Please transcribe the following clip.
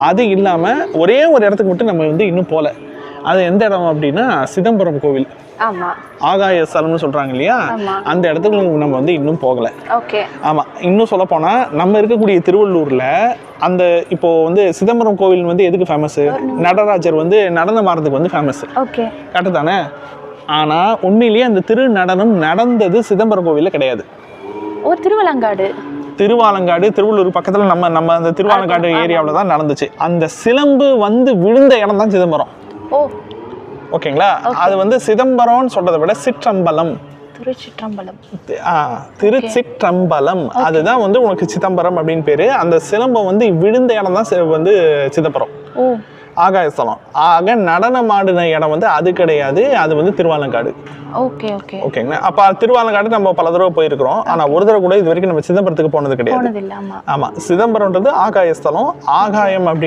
அது இல்லாமல் ஒரே ஒரு இடத்துக்கு மட்டும் நம்ம வந்து இன்னும் போகல அது எந்த இடம் அப்படின்னா சிதம்பரம் கோவில். ஆமா. ஆகாய ஸ்தலம்னு சொல்கிறாங்க இல்லையா? ஆமா. அந்த இடத்துக்கு நம்ம வந்து இன்னும் போகலை. ஓகே. ஆமாம் இன்னும் சொல்ல போனால் நம்ம இருக்கக்கூடிய திருவள்ளூரில் அந்த இப்போ வந்து சிதம்பரம் கோவில் வந்து எதுக்கு ஃபேமஸ் நடராஜர் வந்து நடனம் ஆடுறதுக்கு வந்து ஃபேமஸ் ஓகே. கரெக்டு தானே? ஆனால் உண்மையிலேயே அந்த திரு நடனம் நடந்தது சிதம்பரம் கோவிலில் கிடையாது. ஓ திருவலங்காடு. திருவாலங்காடு திருவள்ளூர் பக்கத்தில் நம்ம நம்ம அந்த திருவாலங்காடு ஏரியாவில் தான் நடந்துச்சு. அந்த சிலம்பு வந்து விழுந்த இடம் தான் சிதம்பரம். ஓ. ஓகேங்களா? அது வந்து சிதம்பரம்னு சொல்றதை விட சிற்றம்பலம். திருச்சிற்றம்பலம். திருச்சிற்றம்பலம். அதுதான் வந்து உனக்கு சிதம்பரம் அப்படின்னு பேரு. அந்த சிலம்பம் வந்து விழுந்த இடம் தான் வந்து சிதம்பரம். ஆகாயஸ்தலம். ஆக நடனம் ஆடின இடம் வந்து அது கிடையாது. அது வந்து திருவாலங்காடு. Okay okay. ஓகேங்களா? அப்ப திருவாலங்காடு நம்ம பல தடவை போயிருக்கிறோம். ஆனா ஒரு தடவை கூட இது வரைக்கும் நம்ம சிதம்பரத்துக்கு போனது கிடையாது. போனதில்ல ஆமா. ஆமா. சிதம்பரம்ன்றது ஆகாயஸ்தலம். ஆகாயம் அப்படின்னு